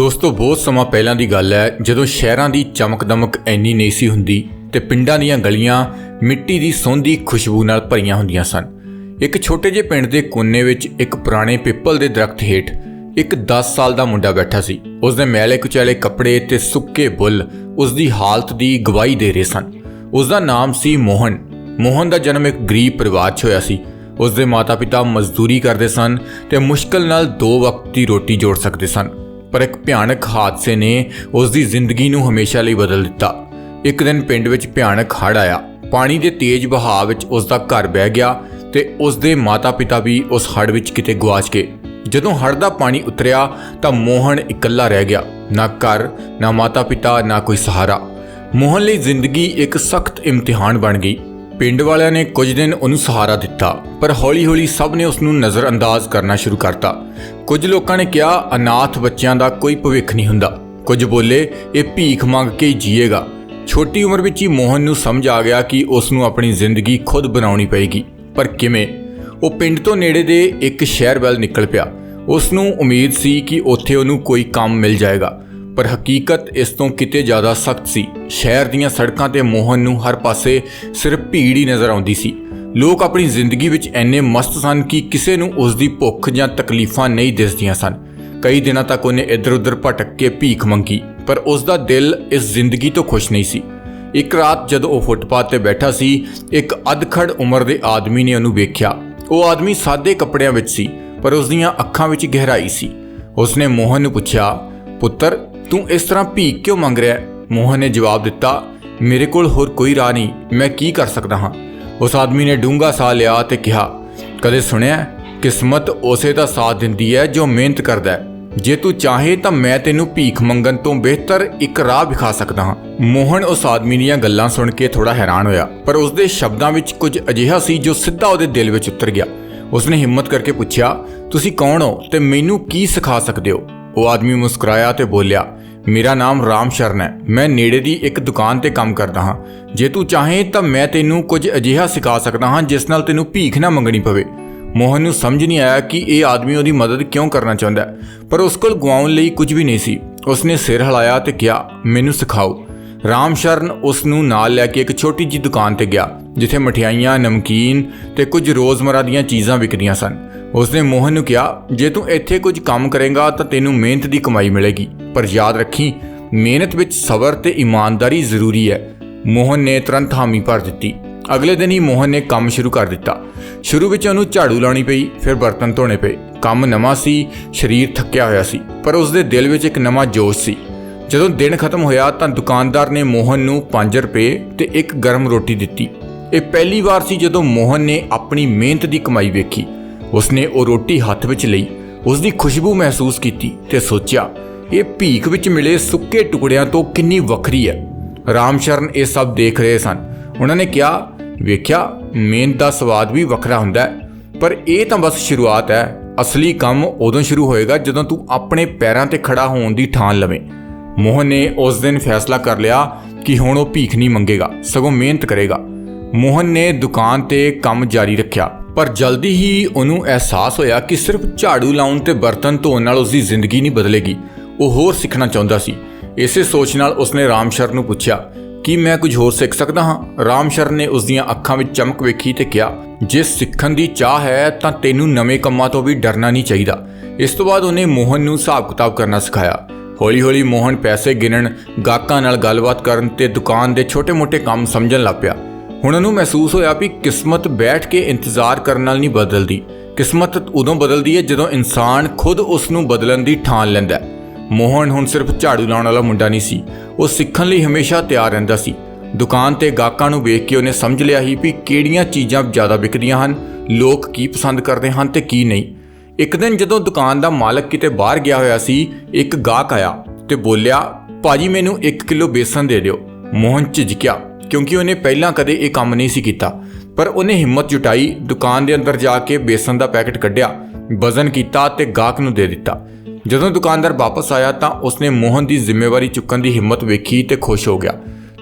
ਦੋਸਤੋ, ਬਹੁਤ ਸਮਾਂ ਪਹਿਲਾਂ ਦੀ ਗੱਲ ਹੈ, ਜਦੋਂ ਸ਼ਹਿਰਾਂ ਦੀ ਚਮਕ-ਦਮਕ ਐਨੀ ਨਹੀਂ ਸੀ ਹੁੰਦੀ ਤੇ ਪਿੰਡਾਂ ਦੀਆਂ ਗਲੀਆਂ ਮਿੱਟੀ ਦੀ ਸੌਂਦੀ ਖੁਸ਼ਬੂ ਨਾਲ ਭਰੀਆਂ ਹੁੰਦੀਆਂ ਸਨ। ਇੱਕ ਛੋਟੇ ਜਿਹੇ ਪਿੰਡ ਦੇ ਕੋਨੇ ਵਿੱਚ ਇੱਕ ਪੁਰਾਣੇ ਪਿੱਪਲ ਦੇ ਦਰਖਤ ਹੇਠ ਇੱਕ 10 ਸਾਲ ਦਾ ਮੁੰਡਾ ਬੈਠਾ ਸੀ। ਉਸ ਦੇ ਮੈਲੇ ਕੁਚੈਲੇ ਕੱਪੜੇ ਤੇ ਸੁੱਕੇ ਬੁੱਲ ਉਸ ਦੀ ਹਾਲਤ ਦੀ ਗਵਾਹੀ ਦੇ ਰਹੇ ਸਨ। ਉਸ ਦਾ ਨਾਮ ਸੀ ਮੋਹਨ। ਮੋਹਨ ਦਾ ਜਨਮ ਇੱਕ ਗਰੀਬ ਪਰਿਵਾਰ 'ਚ ਹੋਇਆ ਸੀ। ਉਸ ਦੇ ਮਾਤਾ-ਪਿਤਾ ਮਜ਼ਦੂਰੀ ਕਰਦੇ ਸਨ ਤੇ ਮੁਸ਼ਕਲ ਨਾਲ ਦੋ ਵਕਤ ਦੀ ਰੋਟੀ ਜੋੜ ਸਕਦੇ ਸਨ। ਪਰ ਇੱਕ ਭਿਆਨਕ ਹਾਦਸੇ ਨੇ ਉਸ ਦੀ ਜ਼ਿੰਦਗੀ ਨੂੰ ਹਮੇਸ਼ਾ ਲਈ ਬਦਲ ਦਿੱਤਾ। ਇੱਕ ਦਿਨ ਪਿੰਡ ਵਿੱਚ ਭਿਆਨਕ ਹੜ੍ਹ ਆਇਆ। ਪਾਣੀ ਦੇ ਤੇਜ਼ ਵਹਾਅ ਵਿੱਚ ਉਸ ਦਾ ਘਰ ਬਹਿ ਗਿਆ ਤੇ ਉਸ ਦੇ ਮਾਤਾ-ਪਿਤਾ ਵੀ ਉਸ ਹੜ੍ਹ ਵਿੱਚ ਕਿਤੇ ਗਵਾਚ ਗਏ। ਜਦੋਂ ਹੜ੍ਹ ਦਾ ਪਾਣੀ ਉਤਰਿਆ ਤਾਂ ਮੋਹਨ ਇਕੱਲਾ ਰਹਿ ਗਿਆ। ਨਾ ਘਰ, ਨਾ ਮਾਤਾ-ਪਿਤਾ, ਨਾ ਕੋਈ ਸਹਾਰਾ। ਮੋਹਨ ਲਈ ਜ਼ਿੰਦਗੀ ਇੱਕ ਸਖਤ ਇਮਤਿਹਾਨ ਬਣ ਗਈ। ਪਿੰਡ ਵਾਲਿਆਂ ਨੇ ਕੁਝ ਦਿਨ ਉਹਨੂੰ ਸਹਾਰਾ ਦਿੱਤਾ, ਪਰ ਹੌਲੀ-ਹੌਲੀ ਸਭ ਨੇ ਉਸ ਨੂੰ ਨਜ਼ਰਅੰਦਾਜ਼ ਕਰਨਾ ਸ਼ੁਰੂ ਕਰਤਾ। ਕੁਝ ਲੋਕਾਂ ਨੇ ਕਿਹਾ, ਅਨਾਥ ਬੱਚਿਆਂ ਦਾ ਕੋਈ ਭਵਿੱਖ ਨਹੀਂ ਹੁੰਦਾ। ਕੁਝ ਬੋਲੇ, ਇਹ ਭੀਖ ਮੰਗ ਕੇ ਹੀ ਜੀਏਗਾ। ਛੋਟੀ ਉਮਰ ਵਿੱਚ ਹੀ ਮੋਹਨ ਨੂੰ ਸਮਝ ਆ ਗਿਆ ਕਿ ਉਸ ਨੂੰ ਆਪਣੀ ਜ਼ਿੰਦਗੀ ਖੁਦ ਬਣਾਉਣੀ ਪਏਗੀ। ਪਰ ਕਿਵੇਂ? ਉਹ ਪਿੰਡ ਤੋਂ ਨੇੜੇ ਦੇ ਇੱਕ ਸ਼ਹਿਰ ਵੱਲ ਨਿਕਲ ਪਿਆ। ਉਸ ਨੂੰ ਉਮੀਦ ਸੀ ਕਿ ਉੱਥੇ ਉਹਨੂੰ ਕੋਈ ਕੰਮ ਮਿਲ ਜਾਏਗਾ। ਪਰ ਹਕੀਕਤ ਇਸ ਤੋਂ ਕਿਤੇ ਜ਼ਿਆਦਾ ਸਖਤ ਸੀ। ਸ਼ਹਿਰ ਦੀਆਂ ਸੜਕਾਂ ਤੇ ਮੋਹਨ ਨੂੰ ਹਰ ਪਾਸੇ ਸਿਰਫ ਭੀੜ ਹੀ ਨਜ਼ਰ ਆਉਂਦੀ ਸੀ। ਲੋਕ ਆਪਣੀ ਜ਼ਿੰਦਗੀ ਵਿੱਚ ਐਨੇ ਮਸਤ ਸਨ ਕਿ ਕਿਸੇ ਨੂੰ ਉਸ ਦੀ ਭੁੱਖ ਜਾਂ ਤਕਲੀਫਾਂ ਨਹੀਂ ਦਿਸਦੀਆਂ ਸਨ। ਕਈ ਦਿਨਾਂ ਤੱਕ ਉਹਨੇ ਇੱਧਰ-ਉੱਧਰ ਭਟਕ ਕੇ ਭੀਖ ਮੰਗੀ, ਪਰ ਉਸ ਦਾ ਦਿਲ ਇਸ ਜ਼ਿੰਦਗੀ ਤੋਂ ਖੁਸ਼ ਨਹੀਂ ਸੀ। ਇੱਕ ਰਾਤ ਜਦੋਂ ਉਹ ਫੁੱਟਪਾਥ ਤੇ ਬੈਠਾ ਸੀ, ਇੱਕ ਅਧਖੜ ਉਮਰ ਦੇ ਆਦਮੀ ਨੇ ਉਹਨੂੰ ਵੇਖਿਆ। ਉਹ ਆਦਮੀ ਸਾਦੇ ਕੱਪੜਿਆਂ ਵਿੱਚ ਸੀ, ਪਰ ਉਸ ਦੀਆਂ ਅੱਖਾਂ ਵਿੱਚ ਗਹਿਰਾਈ ਸੀ। ਉਸਨੇ ਮੋਹਨ ਨੂੰ ਪੁੱਛਿਆ, ਪੁੱਤਰ, ਤੂੰ ਇਸ ਤਰ੍ਹਾਂ ਭੀਖ ਕਿਉਂ ਮੰਗ ਰਿਹਾ ਹੈ? ਮੋਹਨ ਨੇ ਜਵਾਬ ਦਿੱਤਾ, ਮੇਰੇ ਕੋਲ ਹੋਰ ਕੋਈ ਰਾਹ ਨਹੀਂ, ਮੈਂ ਕੀ ਕਰ ਸਕਦਾ ਹਾਂ? ਉਸ ਆਦਮੀ ਨੇ ਡੂੰਘਾ ਸਾਹ ਲਿਆ ਤੇ ਕਿਹਾ, ਕਦੇ ਸੁਣਿਆ ਕਿਸਮਤ ਉਸੇ ਦਾ ਸਾਥ ਦਿੰਦੀ ਹੈ ਜੋ ਮਿਹਨਤ ਕਰਦਾ ਹੈ। ਜੇ ਤੂੰ ਚਾਹੇ ਤਾਂ ਮੈਂ ਤੈਨੂੰ ਭੀਖ ਮੰਗਣ ਤੋਂ ਬਿਹਤਰ ਇੱਕ ਰਾਹ ਵਿਖਾ ਸਕਦਾ ਹਾਂ। ਮੋਹਨ ਉਸ ਆਦਮੀ ਦੀਆਂ ਗੱਲਾਂ ਸੁਣ ਕੇ ਥੋੜਾ ਹੈਰਾਨ ਹੋਇਆ, ਪਰ ਉਸ ਦੇ ਸ਼ਬਦਾਂ ਵਿੱਚ ਕੁਝ ਅਜਿਹਾ ਸੀ ਜੋ ਸਿੱਧਾ ਉਹਦੇ ਦਿਲ ਵਿੱਚ ਉਤਰ ਗਿਆ। ਉਸਨੇ ਹਿੰਮਤ ਕਰਕੇ ਪੁੱਛਿਆ, ਤੁਸੀਂ ਕੌਣ ਹੋ ਤੇ ਮੈਨੂੰ ਕੀ ਸਿਖਾ ਸਕਦੇ ਹੋ? ਉਹ ਆਦਮੀ ਮੁਸਕਰਾਇਆ ਤੇ ਬੋਲਿਆ ਮੇਰਾ ਨਾਮ ਰਾਮ ਸ਼ਰਨ ਹੈ। ਮੈਂ ਨੇੜੇ ਦੀ ਇੱਕ ਦੁਕਾਨ ਤੇ ਕੰਮ ਕਰਦਾ ਹਾਂ। ਜੇ ਤੂੰ ਚਾਹੇ ਤਾਂ ਮੈਂ ਤੈਨੂੰ ਕੁਝ ਅਜਿਹਾ ਸਿਖਾ ਸਕਦਾ ਹਾਂ ਜਿਸ ਨਾਲ ਤੈਨੂੰ ਭੀਖ ਨਾ ਮੰਗਣੀ ਪਵੇ। ਮੋਹਨ ਨੂੰ ਸਮਝ ਨਹੀਂ ਆਇਆ ਕਿ ਇਹ ਆਦਮੀ ਉਹਦੀ ਮਦਦ ਕਿਉਂ ਕਰਨਾ ਚਾਹੁੰਦਾ ਪਰ ਉਸ ਕੋਲ ਗਵਾਉਣ ਲਈ ਕੁਝ ਵੀ ਨਹੀਂ ਸੀ। ਉਸਨੇ ਸਿਰ ਹਿਲਾਇਆ ਤੇ ਕਿਹਾ, ਮੈਨੂੰ ਸਿਖਾਓ। ਰਾਮ ਸ਼ਰਨ ਉਸ ਨੂੰ ਨਾਲ ਲੈ ਕੇ ਇੱਕ ਛੋਟੀ ਜਿਹੀ ਦੁਕਾਨ ਤੇ ਗਿਆ, ਜਿੱਥੇ ਮਠਿਆਈਆਂ, ਨਮਕੀਨ ਤੇ ਕੁਝ ਰੋਜ਼ਮਰਾ ਦੀਆਂ ਚੀਜ਼ਾਂ ਵਿਕਦੀਆਂ ਸਨ। ਉਸਨੇ ਮੋਹਨ ਨੂੰ ਕਿਹਾ, ਜੇ ਤੂੰ ਇੱਥੇ ਕੁਝ ਕੰਮ ਕਰੇਗਾ ਤਾਂ ਤੈਨੂੰ ਮਿਹਨਤ ਦੀ ਕਮਾਈ ਮਿਲੇਗੀ। ਪਰ ਯਾਦ ਰੱਖੀ, ਮਿਹਨਤ ਵਿੱਚ ਸਬਰ ਤੇ ਇਮਾਨਦਾਰੀ ਜ਼ਰੂਰੀ ਹੈ। ਮੋਹਨ ਨੇ ਤੁਰੰਤ ਹਾਮੀ ਭਰ ਦਿੱਤੀ। ਅਗਲੇ ਦਿਨ ਹੀ ਮੋਹਨ ਨੇ ਕੰਮ ਸ਼ੁਰੂ ਕਰ ਦਿੱਤਾ। ਸ਼ੁਰੂ ਵਿੱਚ ਉਹਨੂੰ ਝਾੜੂ ਲਾਉਣੀ ਪਈ, ਫਿਰ ਬਰਤਨ ਧੋਣੇ ਪਏ। ਕੰਮ ਨਵਾਂ ਸੀ, ਸਰੀਰ ਥੱਕਿਆ ਹੋਇਆ ਸੀ, ਪਰ ਉਸਦੇ ਦਿਲ ਵਿੱਚ ਇੱਕ ਨਵਾਂ ਜੋਸ਼ ਸੀ। ਜਦੋਂ ਦਿਨ ਖਤਮ ਹੋਇਆ ਤਾਂ ਦੁਕਾਨਦਾਰ ਨੇ ਮੋਹਨ ਨੂੰ 5 ਰੁਪਏ ਤੇ ਇੱਕ ਗਰਮ ਰੋਟੀ ਦਿੱਤੀ। ਇਹ ਪਹਿਲੀ ਵਾਰ ਸੀ ਜਦੋਂ ਮੋਹਨ ਨੇ ਆਪਣੀ ਮਿਹਨਤ ਦੀ ਕਮਾਈ ਵੇਖੀ। ਉਸਨੇ ਉਹ ਰੋਟੀ ਹੱਥ ਵਿੱਚ ਲਈ ਉਸ ਦੀ ਖੁਸ਼ਬੂ ਮਹਿਸੂਸ ਕੀਤੀ ਤੇ ਸੋਚਿਆ, ਇਹ ਭੀਖ ਵਿੱਚ ਮਿਲੇ ਸੁੱਕੇ ਟੁਕੜਿਆਂ ਤੋਂ ਕਿੰਨੀ ਵੱਖਰੀ ਹੈ। ਰਾਮ ਸ਼ਰਨ ਇਹ ਸਭ ਦੇਖ ਰਹੇ ਸਨ। ਉਹਨਾਂ ਨੇ ਕਿਹਾ, ਵੇਖਿਆ ਮਿਹਨਤ ਦਾ ਸਵਾਦ ਵੀ ਵੱਖਰਾ ਹੁੰਦਾ ਹੈ, ਪਰ ਇਹ ਤਾਂ ਬਸ ਸ਼ੁਰੂਆਤ ਹੈ। ਅਸਲੀ ਕੰਮ ਉਦੋਂ ਸ਼ੁਰੂ ਹੋਏਗਾ ਜਦੋਂ ਤੂੰ ਆਪਣੇ ਪੈਰਾਂ ਤੇ ਖੜਾ ਹੋਣ ਦੀ ਠਾਣ ਲਵੇਂ। ਮੋਹਨ ਨੇ ਉਸ ਦਿਨ ਫੈਸਲਾ ਕਰ ਲਿਆ ਕਿ ਹੁਣ ਉਹ ਭੀਖ ਨਹੀਂ ਮੰਗੇਗਾ, ਸਗੋਂ ਮਿਹਨਤ ਕਰੇਗਾ। ਮੋਹਨ ਨੇ ਦੁਕਾਨ ਤੇ ਕੰਮ ਜਾਰੀ ਰੱਖਿਆ। ਪਰ ਜਲਦੀ ਹੀ ਉਹਨੂੰ ਅਹਿਸਾਸ ਹੋਇਆ ਕਿ ਸਿਰਫ ਝਾੜੂ ਲਾਉਣ ਤੇ ਬਰਤਨ ਧੋਣ ਨਾਲ ਉਸਦੀ ਜ਼ਿੰਦਗੀ ਨਹੀਂ ਬਦਲੇਗੀ। ਉਹ ਹੋਰ ਸਿੱਖਣਾ ਚਾਹੁੰਦਾ ਸੀ। ਇਸੇ ਸੋਚ ਨਾਲ ਉਸਨੇ ਰਾਮ ਸ਼ਰਨ ਨੂੰ ਪੁੱਛਿਆ, ਕੀ ਮੈਂ ਕੁਝ ਹੋਰ ਸਿੱਖ ਸਕਦਾ ਹਾਂ? ਰਾਮਸ਼ਰਨ ਨੇ ਉਸ ਦੀਆਂ ਅੱਖਾਂ ਵਿੱਚ ਚਮਕ ਵੇਖੀ ਤੇ ਕਿਹਾ, ਜੇ ਸਿੱਖਣ ਦੀ ਚਾਹ ਹੈ ਤਾਂ ਤੈਨੂੰ ਨਵੇਂ ਕੰਮਾਂ ਤੋਂ ਵੀ ਡਰਨਾ ਨਹੀਂ ਚਾਹੀਦਾ। ਇਸ ਤੋਂ ਬਾਅਦ ਉਹਨੇ ਮੋਹਨ ਨੂੰ ਹਿਸਾਬ ਕਿਤਾਬ ਕਰਨਾ ਸਿਖਾਇਆ। ਹੌਲੀ-ਹੌਲੀ ਮੋਹਨ ਪੈਸੇ ਗਿਣਨ, ਗਾਹਕਾਂ ਨਾਲ ਗੱਲਬਾਤ ਕਰਨ ਤੇ ਦੁਕਾਨ ਦੇ ਛੋਟੇ-ਮੋਟੇ ਕੰਮ ਸਮਝਣ ਲੱਗ ਪਿਆ। ਹੁਣ ਉਹਨੂੰ ਮਹਿਸੂਸ ਹੋਇਆ ਵੀ ਕਿਸਮਤ ਬੈਠ ਕੇ ਇੰਤਜ਼ਾਰ ਕਰਨ ਨਾਲ ਨਹੀਂ ਬਦਲਦੀ। ਕਿਸਮਤ ਉਦੋਂ ਬਦਲਦੀ ਹੈ ਜਦੋਂ ਇਨਸਾਨ ਖੁਦ ਉਸ ਨੂੰ ਬਦਲਣ ਦੀ ਠਾਣ ਲੈਂਦਾ ਹੈ। ਮੋਹਨ ਹੁਣ ਸਿਰਫ ਝਾੜੂ ਲਾਉਣ ਵਾਲਾ ਮੁੰਡਾ ਨਹੀਂ ਸੀ। ਉਹ ਸਿੱਖਣ ਲਈ ਹਮੇਸ਼ਾ ਤਿਆਰ ਰਹਿੰਦਾ ਸੀ। ਦੁਕਾਨ ਤੇ ਗਾਹਕਾਂ ਨੂੰ ਵੇਖ ਕੇ ਉਹਨੇ ਸਮਝ ਲਿਆ ਸੀ ਵੀ ਕਿਹੜੀਆਂ ਚੀਜ਼ਾਂ ਜ਼ਿਆਦਾ ਵਿਕਦੀਆਂ ਹਨ, ਲੋਕ ਕੀ ਪਸੰਦ ਕਰਦੇ ਹਨ ਤੇ ਕੀ ਨਹੀਂ। ਇੱਕ ਦਿਨ ਜਦੋਂ ਦੁਕਾਨ ਦਾ ਮਾਲਕ ਕਿਤੇ ਬਾਹਰ ਗਿਆ ਹੋਇਆ ਸੀ, ਇੱਕ ਗਾਹਕ ਆਇਆ ਤੇ ਬੋਲਿਆ, ਭਾਜੀ, ਮੈਨੂੰ 1 ਕਿਲੋ ਬੇਸਨ ਦੇ ਦਿਓ। ਮੋਹਨ ਝਿਜਕਿਆ। ਕਿਉਂਕਿ ਉਹਨੇ ਪਹਿਲਾਂ ਕਦੇ ਇਹ ਕੰਮ ਨਹੀਂ ਸੀ ਕੀਤਾ। ਪਰ ਉਹਨੇ ਹਿੰਮਤ ਜੁਟਾਈ, ਦੁਕਾਨ ਦੇ ਅੰਦਰ ਜਾ ਕੇ ਬੇਸਨ ਦਾ ਪੈਕੇਟ ਕੱਢਿਆ, ਵਜ਼ਨ ਕੀਤਾ ਤੇ ਗਾਹਕ ਨੂੰ ਦੇ ਦਿੱਤਾ। ਜਦੋਂ ਦੁਕਾਨਦਾਰ ਵਾਪਸ ਆਇਆ ਤਾਂ ਉਸਨੇ ਮੋਹਨ ਦੀ ਜ਼ਿੰਮੇਵਾਰੀ ਚੁੱਕਣ ਦੀ ਹਿੰਮਤ ਵੇਖੀ ਤੇ ਖੁਸ਼ ਹੋ ਗਿਆ।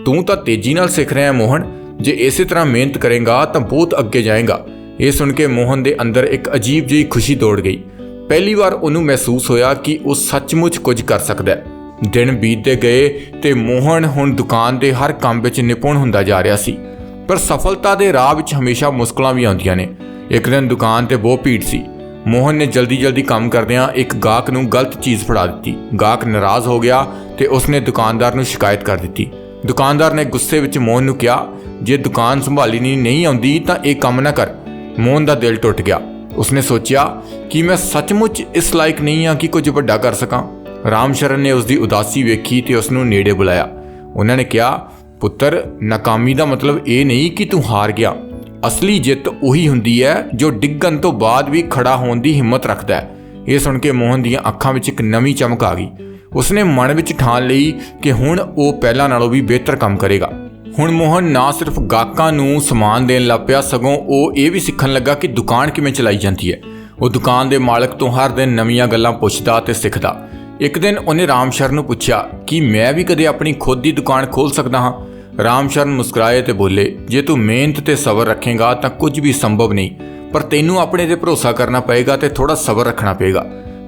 ਤੂੰ ਤਾਂ ਤੇਜ਼ੀ ਨਾਲ ਸਿੱਖ ਰਿਹਾ ਹੈ ਮੋਹਨ। ਜੇ ਇਸੇ ਤਰ੍ਹਾਂ ਮਿਹਨਤ ਕਰੇਗਾ ਤਾਂ ਬਹੁਤ ਅੱਗੇ ਜਾਏਗਾ। ਇਹ ਸੁਣ ਕੇ ਮੋਹਨ ਦੇ ਅੰਦਰ ਇੱਕ ਅਜੀਬ ਜਿਹੀ ਖੁਸ਼ੀ ਦੌੜ ਗਈ। ਪਹਿਲੀ ਵਾਰ ਉਹਨੂੰ ਮਹਿਸੂਸ ਹੋਇਆ ਕਿ ਉਹ ਸੱਚਮੁੱਚ ਕੁਝ ਕਰ ਸਕਦਾ ਹੈ। ਦਿਨ ਬੀਤਦੇ ਗਏ ਤੇ ਮੋਹਨ ਹੁਣ ਦੁਕਾਨ ਦੇ ਹਰ ਕੰਮ ਵਿੱਚ ਨਿਪੁੰਨ ਹੁੰਦਾ ਜਾ ਰਿਹਾ ਸੀ। ਪਰ ਸਫਲਤਾ ਦੇ ਰਾਹ ਵਿੱਚ ਹਮੇਸ਼ਾ ਮੁਸ਼ਕਲਾਂ ਵੀ ਆਉਂਦੀਆਂ ਨੇ। ਇੱਕ ਦਿਨ ਦੁਕਾਨ ਤੇ ਬਹੁਤ ਭੀੜ ਸੀ। ਮੋਹਨ ਨੇ ਜਲਦੀ-ਜਲਦੀ ਕੰਮ ਕਰਦਿਆਂ ਇੱਕ ਗਾਹਕ ਨੂੰ ਗਲਤ ਚੀਜ਼ ਫੜਾ ਦਿੱਤੀ। ਗਾਹਕ ਨਾਰਾਜ਼ ਹੋ ਗਿਆ ਤੇ ਉਸਨੇ ਦੁਕਾਨਦਾਰ ਨੂੰ ਸ਼ਿਕਾਇਤ ਕਰ ਦਿੱਤੀ। ਦੁਕਾਨਦਾਰ ਨੇ ਗੁੱਸੇ ਵਿੱਚ ਮੋਹਨ ਨੂੰ ਕਿਹਾ, ਜੇ ਦੁਕਾਨ ਸੰਭਾਲੀ ਨਹੀਂ ਆਉਂਦੀ ਤਾਂ ਇਹ ਕੰਮ ਨਾ ਕਰ। ਮੋਹਨ ਦਾ ਦਿਲ ਟੁੱਟ ਗਿਆ। ਉਸਨੇ ਸੋਚਿਆ, ਕਿ ਮੈਂ ਸੱਚਮੁੱਚ ਇਸ ਲਾਇਕ ਨਹੀਂ ਹਾਂ ਕਿ ਕੁਝ ਵੱਡਾ ਕਰ ਸਕਾਂ? ਰਾਮ ਸ਼ਰਨ ਨੇ ਉਸ ਦੀ ਉਦਾਸੀ ਵੇਖੀ ਤੇ ਉਸ ਨੂੰ ਨੇੜੇ ਬੁਲਾਇਆ। ਉਹਨਾਂ ਨੇ ਕਿਹਾ, ਪੁੱਤਰ, ਨਾਕਾਮੀ ਦਾ ਮਤਲਬ ਇਹ ਨਹੀਂ ਕਿ ਤੂੰ ਹਾਰ ਗਿਆ। ਅਸਲੀ ਜਿੱਤ ਉਹੀ ਹੁੰਦੀ ਹੈ ਜੋ ਡਿੱਗਣ ਤੋਂ ਬਾਅਦ ਵੀ ਖੜਾ ਹੋਣ ਦੀ ਹਿੰਮਤ ਰੱਖਦਾ ਹੈ। ਇਹ ਸੁਣ ਕੇ ਮੋਹਨ ਦੀਆਂ ਅੱਖਾਂ ਵਿੱਚ ਇੱਕ ਨਵੀਂ ਚਮਕ ਆ ਗਈ। ਉਸਨੇ ਮਨ ਵਿੱਚ ਠਾਣ ਲਈ ਕਿ ਹੁਣ ਉਹ ਪਹਿਲਾਂ ਨਾਲੋਂ ਵੀ ਬਿਹਤਰ ਕੰਮ ਕਰੇਗਾ। ਹੁਣ ਮੋਹਨ ਨਾ ਸਿਰਫ ਗਾਹਕਾਂ ਨੂੰ ਸਮਾਨ ਦੇਣ ਲੱਗ ਪਿਆ, ਸਗੋਂ ਉਹ ਇਹ ਵੀ ਸਿੱਖਣ ਲੱਗਾ ਕਿ ਦੁਕਾਨ ਕਿਵੇਂ ਚਲਾਈ ਜਾਂਦੀ ਹੈ। ਉਹ ਦੁਕਾਨ ਦੇ ਮਾਲਕ ਤੋਂ ਹਰ ਦਿਨ ਨਵੀਆਂ ਗੱਲਾਂ ਪੁੱਛਦਾ ਤੇ ਸਿੱਖਦਾ। ਇੱਕ ਦਿਨ ਉਹਨੇ ਰਾਮ ਸ਼ਰਨ ਨੂੰ ਪੁੱਛਿਆ ਕਿ ਮੈਂ ਵੀ ਕਦੇ ਆਪਣੀ ਖੁਦ ਦੀ ਦੁਕਾਨ ਖੋਲ ਸਕਦਾ ਹਾਂ? ਰਾਮ ਸ਼ਰਨ ਮੁਸਕਰਾਏ ਤੇ ਬੋਲੇ, ਜੇ ਤੂੰ ਮਿਹਨਤ ਤੇ ਸਬਰ ਰੱਖੇਗਾ ਤਾਂ ਕੁਝ ਵੀ ਸੰਭਵ ਨਹੀਂ, ਪਰ ਤੈਨੂੰ ਆਪਣੇ ਤੇ ਭਰੋਸਾ ਕਰਨਾ ਪਏਗਾ ਤੇ ਥੋੜਾ ਸਬਰ ਰੱਖਣਾ ਪਏਗਾ।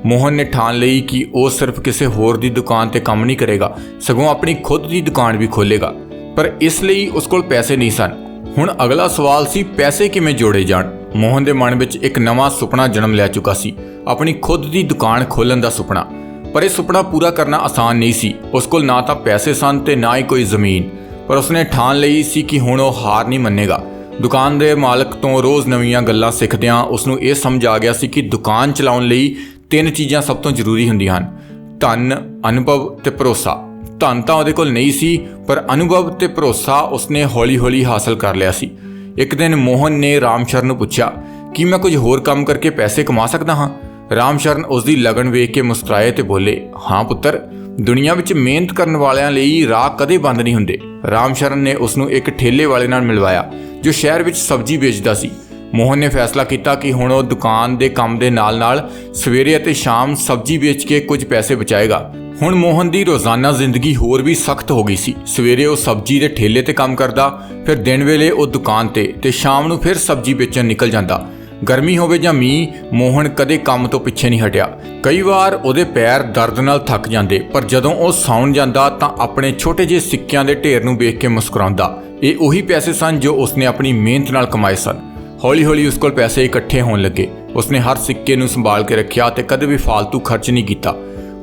ਮੋਹਨ ਨੇ ਠਾਣ ਲਈ ਕਿ ਉਹ ਸਿਰਫ ਕਿਸੇ ਹੋਰ ਦੀ ਦੁਕਾਨ ਤੇ ਕੰਮ ਨਹੀਂ ਕਰੇਗਾ, ਸਗੋਂ ਆਪਣੀ ਖੁਦ ਦੀ ਦੁਕਾਨ ਵੀ ਖੋਲੇਗਾ ਪਰ ਇਸ ਲਈ ਉਸ ਕੋਲ ਪੈਸੇ ਨਹੀਂ ਸਨ। ਹੁਣ ਅਗਲਾ ਸਵਾਲ ਸੀ, ਪੈਸੇ ਕਿਵੇਂ ਜੋੜੇ ਜਾਣ? ਮੋਹਨ ਦੇ ਮਨ ਵਿੱਚ ਇੱਕ ਨਵਾਂ ਸੁਪਨਾ ਜਨਮ ਲੈ ਚੁੱਕਾ ਸੀ, ਆਪਣੀ ਖੁਦ ਦੀ ਦੁਕਾਨ ਖੋਲਣ ਦਾ ਸੁਪਨਾ। ਪਰ ਇਹ ਸੁਪਨਾ ਪੂਰਾ ਕਰਨਾ ਆਸਾਨ ਨਹੀਂ ਸੀ। ਉਸ ਕੋਲ ਨਾ ਤਾਂ ਪੈਸੇ ਸਨ ਤੇ ਨਾ ਹੀ ਕੋਈ ਜ਼ਮੀਨ। ਪਰ ਉਸਨੇ ਠਾਣ ਲਈ ਸੀ ਕਿ ਹੁਣ ਉਹ ਹਾਰ ਨਹੀਂ ਮੰਨੇਗਾ। ਦੁਕਾਨ ਦੇ ਮਾਲਕ ਤੋਂ ਰੋਜ਼ ਨਵੀਆਂ ਗੱਲਾਂ ਸਿੱਖਦਿਆਂ ਉਸ ਨੂੰ ਇਹ ਸਮਝ ਆ ਗਿਆ ਸੀ ਕਿ ਦੁਕਾਨ ਚਲਾਉਣ ਲਈ ਤਿੰਨ ਚੀਜ਼ਾਂ ਸਭ ਤੋਂ ਜ਼ਰੂਰੀ ਹੁੰਦੀਆਂ ਹਨ। ਧਨ, ਅਨੁਭਵ ਤੇ ਭਰੋਸਾ। ਧਨ ਤਾਂ ਉਹਦੇ ਕੋਲ ਨਹੀਂ ਸੀ, ਪਰ ਅਨੁਭਵ ਤੇ ਭਰੋਸਾ ਉਸਨੇ ਹੌਲੀ-ਹੌਲੀ ਹਾਸਲ ਕਰ ਲਿਆ ਸੀ। ਇੱਕ ਦਿਨ ਮੋਹਨ ਨੇ ਰਾਮਸ਼ਰਨ ਨੂੰ ਪੁੱਛਿਆ, ਕਿ ਮੈਂ ਕੁਝ ਹੋਰ ਕੰਮ ਕਰਕੇ ਪੈਸੇ ਕਮਾ ਸਕਦਾ ਹਾਂ? ਰਾਮ ਸ਼ਰਨ ਉਸ ਦੀ ਲਗਨ ਵੇਖ ਕੇ ਮੁਸਕਰਾਏ ਤੇ ਬੋਲੇ, ਹਾਂ ਪੁੱਤਰ, ਦੁਨੀਆ ਵਿੱਚ ਮਿਹਨਤ ਕਰਨ ਵਾਲਿਆਂ ਲਈ ਰਾਹ ਕਦੇ ਬੰਦ ਨਹੀਂ ਹੁੰਦੇ। ਰਾਮ ਸ਼ਰਨ ਨੇ ਉਸ ਨੂੰ ਇੱਕ ਠੇਲੇ ਵਾਲੇ ਨਾਲ ਮਿਲਵਾਇਆ, ਜੋ ਸ਼ਹਿਰ ਵਿੱਚ ਸਬਜ਼ੀ ਵੇਚਦਾ ਸੀ। ਮੋਹਨ ਨੇ ਫੈਸਲਾ ਕੀਤਾ ਕਿ ਹੁਣ ਉਹ ਦੁਕਾਨ ਦੇ ਕੰਮ ਦੇ ਨਾਲ-ਨਾਲ ਸਵੇਰੇ ਅਤੇ ਸ਼ਾਮ ਸਬਜ਼ੀ ਵੇਚ ਕੇ ਕੁਝ ਪੈਸੇ ਬਚਾਏਗਾ। ਹੁਣ ਮੋਹਨ ਦੀ ਰੋਜ਼ਾਨਾ ਜ਼ਿੰਦਗੀ ਹੋਰ ਵੀ ਸਖਤ ਹੋ ਗਈ ਸੀ। ਸਵੇਰੇ ਉਹ ਸਬਜ਼ੀ ਦੇ ਠੇਲੇ ਤੇ ਕੰਮ ਕਰਦਾ, ਫਿਰ ਦਿਨ ਵੇਲੇ ਉਹ ਦੁਕਾਨ ਤੇ ਤੇ ਸ਼ਾਮ ਨੂੰ ਫਿਰ ਸਬਜ਼ੀ ਵੇਚਣ ਨਿਕਲ ਜਾਂਦਾ। ਗਰਮੀ ਹੋਵੇ ਜਾਂ ਮੀਂਹ ਮੋਹਨ ਕਦੇ ਕੰਮ ਤੋਂ ਪਿੱਛੇ ਨਹੀਂ ਹਟਿਆ। ਕਈ ਵਾਰ ਉਹਦੇ ਪੈਰ ਦਰਦ ਨਾਲ ਥੱਕ ਜਾਂਦੇ, ਪਰ ਜਦੋਂ ਉਹ ਸੌਣ ਜਾਂਦਾ ਤਾਂ ਆਪਣੇ ਛੋਟੇ ਜਿਹੇ ਸਿੱਕਿਆਂ ਦੇ ਢੇਰ ਨੂੰ ਵੇਖ ਕੇ ਮੁਸਕਰਾਉਂਦਾ। ਇਹ ਉਹੀ ਪੈਸੇ ਸਨ ਜੋ ਉਸਨੇ ਆਪਣੀ ਮਿਹਨਤ ਨਾਲ ਕਮਾਏ ਸਨ। ਹੌਲੀ-ਹੌਲੀ ਉਸ ਕੋਲ ਪੈਸੇ ਇਕੱਠੇ ਹੋਣ ਲੱਗੇ। ਉਸਨੇ ਹਰ ਸਿੱਕੇ ਨੂੰ ਸੰਭਾਲ ਕੇ ਰੱਖਿਆ ਤੇ ਕਦੇ ਵੀ ਫालतू ਖਰਚ ਨਹੀਂ ਕੀਤਾ।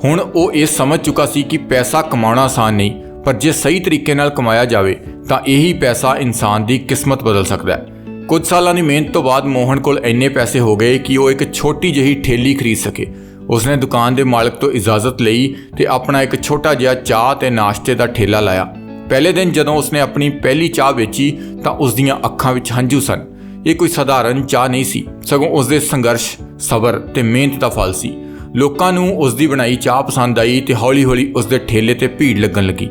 ਹੁਣ ਉਹ ਇਹ ਸਮਝ ਚੁੱਕਾ ਸੀ ਕਿ ਪੈਸਾ ਕਮਾਉਣਾ ਆਸਾਨ ਨਹੀਂ, ਪਰ ਜੇ ਸਹੀ ਤਰੀਕੇ ਨਾਲ ਕਮਾਇਆ ਜਾਵੇ ਤਾਂ ਇਹੀ ਪੈਸਾ ਇਨਸਾਨ ਦੀ ਕਿਸਮਤ ਬਦਲ ਸਕਦਾ ਹੈ। ਕੁਝ ਸਾਲਾਂ ਦੀ ਮਿਹਨਤ ਤੋਂ ਬਾਅਦ ਮੋਹਨ ਕੋਲ ਇੰਨੇ ਪੈਸੇ ਹੋ ਗਏ ਕਿ ਉਹ ਇੱਕ ਛੋਟੀ ਜਿਹੀ ਠੇਲੀ ਖਰੀਦ ਸਕੇ। ਉਸਨੇ ਦੁਕਾਨ ਦੇ ਮਾਲਕ ਤੋਂ ਇਜਾਜ਼ਤ ਲਈ ਤੇ ਆਪਣਾ ਇੱਕ ਛੋਟਾ ਜਿਹਾ ਚਾਹ ਤੇ ਨਾਸ਼ਤੇ ਦਾ ਠੇਲਾ ਲਾਇਆ। ਪਹਿਲੇ ਦਿਨ ਜਦੋਂ ਉਸਨੇ ਆਪਣੀ ਪਹਿਲੀ ਚਾਹ ਵੇਚੀ ਤਾਂ ਉਸ ਦੀਆਂ ਅੱਖਾਂ ਵਿੱਚ ਹੰਝੂ ਸਨ। ਇਹ ਕੋਈ ਸਧਾਰਨ ਚਾਹ ਨਹੀਂ ਸੀ, ਸਗੋਂ ਉਸ ਦੇ ਸੰਘਰਸ਼, ਸਬਰ ਤੇ ਮਿਹਨਤ ਦਾ ਫਲ ਸੀ। ਲੋਕਾਂ ਨੂੰ ਉਸ ਦੀ ਬਣਾਈ ਚਾਹ ਪਸੰਦ ਆਈ ਤੇ ਹੌਲੀ-ਹੌਲੀ ਉਸ ਦੇ ਠੇਲੇ ਤੇ ਭੀੜ ਲੱਗਣ ਲੱਗੀ।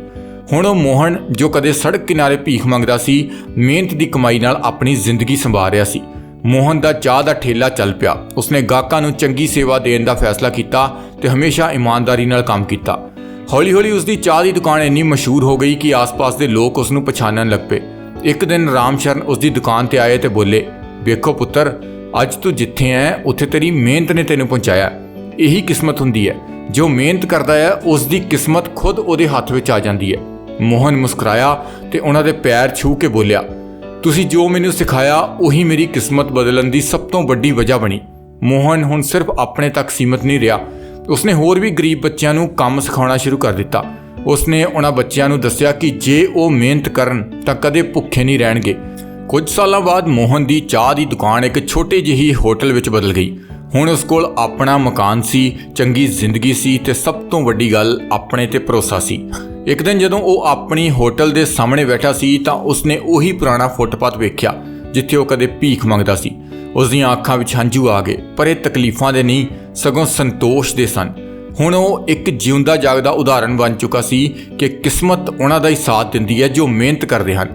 ਹੁਣ ਉਹ ਮੋਹਨ, ਜੋ ਕਦੇ ਸੜਕ ਕਿਨਾਰੇ ਭੀਖ ਮੰਗਦਾ ਸੀ, ਮਿਹਨਤ ਦੀ ਕਮਾਈ ਨਾਲ ਆਪਣੀ ਜ਼ਿੰਦਗੀ ਸੰਭਾਲ ਰਿਹਾ ਸੀ। ਮੋਹਨ ਦਾ ਚਾਹ ਦਾ ਠੇਲਾ ਚੱਲ ਪਿਆ। ਉਸਨੇ ਗਾਹਕਾਂ ਨੂੰ ਚੰਗੀ ਸੇਵਾ ਦੇਣ ਦਾ ਫੈਸਲਾ ਕੀਤਾ ਤੇ ਹਮੇਸ਼ਾ ਇਮਾਨਦਾਰੀ ਨਾਲ ਕੰਮ ਕੀਤਾ। ਹੌਲੀ-ਹੌਲੀ ਉਸ ਦੀ ਚਾਹ ਦੀ ਦੁਕਾਨ ਇੰਨੀ ਮਸ਼ਹੂਰ ਹੋ ਗਈ ਕਿ ਆਸ-ਪਾਸ ਦੇ ਲੋਕ ਉਸ ਨੂੰ ਪਛਾਣਨ ਲੱਗ ਪਏ। ਇੱਕ ਦਿਨ ਰਾਮ ਸ਼ਰਨ ਉਸ ਦੀ ਦੁਕਾਨ ਤੇ ਆਏ ਤੇ ਬੋਲੇ, ਵੇਖੋ ਪੁੱਤਰ, ਅੱਜ ਤੂੰ ਜਿੱਥੇ ਐ ਉੱਥੇ ਤੇਰੀ ਮਿਹਨਤ ਨੇ ਤੈਨੂੰ ਪਹੁੰਚਾਇਆ। ਇਹੀ ਕਿਸਮਤ ਹੁੰਦੀ ਹੈ। ਜੋ ਮਿਹਨਤ ਕਰਦਾ ਹੈ ਉਸ ਦੀ ਕਿਸਮਤ ਖੁਦ ਉਹਦੇ ਹੱਥ ਵਿੱਚ ਆ ਜਾਂਦੀ ਹੈ। ਮੋਹਨ ਮੁਸਕਰਾਇਆ ਤੇ ਉਹਨਾਂ ਦੇ ਪੈਰ ਛੂ ਕੇ ਬੋਲਿਆ, ਤੁਸੀਂ ਜੋ ਮੈਨੂੰ ਸਿਖਾਇਆ, ਉਹੀ ਮੇਰੀ ਕਿਸਮਤ ਬਦਲਣ ਦੀ ਸਭ ਤੋਂ ਵੱਡੀ ਵਜ੍ਹਾ ਬਣੀ। ਮੋਹਨ ਹੁਣ ਸਿਰਫ ਆਪਣੇ ਤੱਕ ਸੀਮਤ ਨਹੀਂ ਰਿਹਾ। ਉਸਨੇ ਹੋਰ ਵੀ ਗਰੀਬ ਬੱਚਿਆਂ ਨੂੰ ਕੰਮ ਸਿਖਾਉਣਾ ਸ਼ੁਰੂ ਕਰ ਦਿੱਤਾ। ਉਸਨੇ ਉਹਨਾਂ ਬੱਚਿਆਂ ਨੂੰ ਦੱਸਿਆ ਕਿ ਜੇ ਉਹ ਮਿਹਨਤ ਕਰਨ, ਤਾਂ ਕਦੇ ਭੁੱਖੇ ਨਹੀਂ ਰਹਿਣਗੇ। ਕੁਝ ਸਾਲਾਂ ਬਾਅਦ ਮੋਹਨ ਦੀ ਚਾਹ ਦੀ ਦੁਕਾਨ ਇੱਕ ਛੋਟੇ ਜਿਹੀ ਹੋਟਲ ਵਿੱਚ ਬਦਲ ਗਈ। ਹੁਣ ਉਸ ਕੋਲ ਆਪਣਾ ਮਕਾਨ ਸੀ, ਚੰਗੀ ਜ਼ਿੰਦਗੀ ਸੀ ਤੇ ਸਭ ਤੋਂ ਵੱਡੀ ਗੱਲ ਆਪਣੇ ਤੇ ਭਰੋਸਾ ਸੀ। ਇੱਕ ਦਿਨ ਜਦੋਂ ਉਹ ਆਪਣੀ ਹੋਟਲ ਦੇ ਸਾਹਮਣੇ ਬੈਠਾ ਸੀ ਤਾਂ ਉਸਨੇ ਉਹੀ ਪੁਰਾਣਾ ਫੁੱਟਪਾਥ ਵੇਖਿਆ, ਜਿੱਥੇ ਉਹ ਕਦੇ ਭੀਖ ਮੰਗਦਾ ਸੀ। ਉਸ ਦੀਆਂ ਅੱਖਾਂ ਵਿੱਚ ਹੰਝੂ ਆ ਗਏ, ਪਰ ਇਹ ਤਕਲੀਫਾਂ ਦੇ ਨਹੀਂ, ਸਗੋਂ ਸੰਤੋਸ਼ ਦੇ ਸਨ। ਹੁਣ ਉਹ ਇੱਕ ਜਿਉਂਦਾ ਜਾਗਦਾ ਉਦਾਹਰਣ ਬਣ ਚੁੱਕਾ ਸੀ ਕਿ ਕਿਸਮਤ ਉਹਨਾਂ ਦਾ ਹੀ ਸਾਥ ਦਿੰਦੀ ਹੈ ਜੋ ਮਿਹਨਤ ਕਰਦੇ ਹਨ।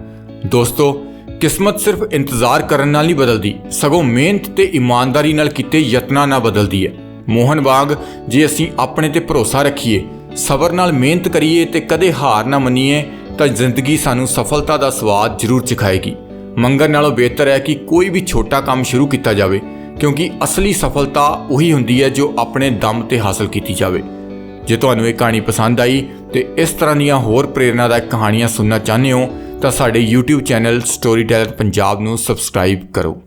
ਦੋਸਤੋ, ਕਿਸਮਤ ਸਿਰਫ ਇੰਤਜ਼ਾਰ ਕਰਨ ਨਾਲ ਨਹੀਂ ਬਦਲਦੀ, ਸਗੋਂ ਮਿਹਨਤ ਤੇ ਇਮਾਨਦਾਰੀ ਨਾਲ ਕੀਤੇ ਯਤਨਾਂ ਨਾਲ ਬਦਲਦੀ ਹੈ। ਮੋਹਨ ਬਾਗ, ਜੇ ਅਸੀਂ ਆਪਣੇ ਤੇ ਭਰੋਸਾ ਰੱਖੀਏ ਸਬਰ ਨਾਲ ਮਿਹਨਤ ਕਰੀਏ ਤੇ ਕਦੇ ਹਾਰ ਨਾ ਮੰਨੀਏ, ਤਾਂ ਜ਼ਿੰਦਗੀ ਸਾਨੂੰ ਸਫਲਤਾ ਦਾ ਸਵਾਦ ਜ਼ਰੂਰ ਚਖਾਏਗੀ ਮੰਗਣ ਨਾਲੋਂ ਬਿਹਤਰ ਹੈ ਕਿ ਕੋਈ ਵੀ ਛੋਟਾ ਕੰਮ ਸ਼ੁਰੂ ਕੀਤਾ ਜਾਵੇ, ਕਿਉਂਕਿ ਅਸਲੀ ਸਫਲਤਾ ਉਹੀ ਹੁੰਦੀ ਹੈ ਜੋ ਆਪਣੇ ਦਮ ਤੇ ਹਾਸਲ ਕੀਤੀ ਜਾਵੇ। ਜੇ ਤੁਹਾਨੂੰ ਇਹ ਕਹਾਣੀ ਪਸੰਦ ਆਈ ਤੇ ਇਸ ਤਰ੍ਹਾਂ ਦੀਆਂ ਹੋਰ ਪ੍ਰੇਰਨਾਦਾਇਕ ਕਹਾਣੀਆਂ ਸੁਣਨਾ ਚਾਹੁੰਦੇ ਹੋ, ਤਾਂ ਸਾਡੇ YouTube channel story teller Punjab ਨੂੰ ਸਬਸਕ੍ਰਾਈਬ ਕਰੋ।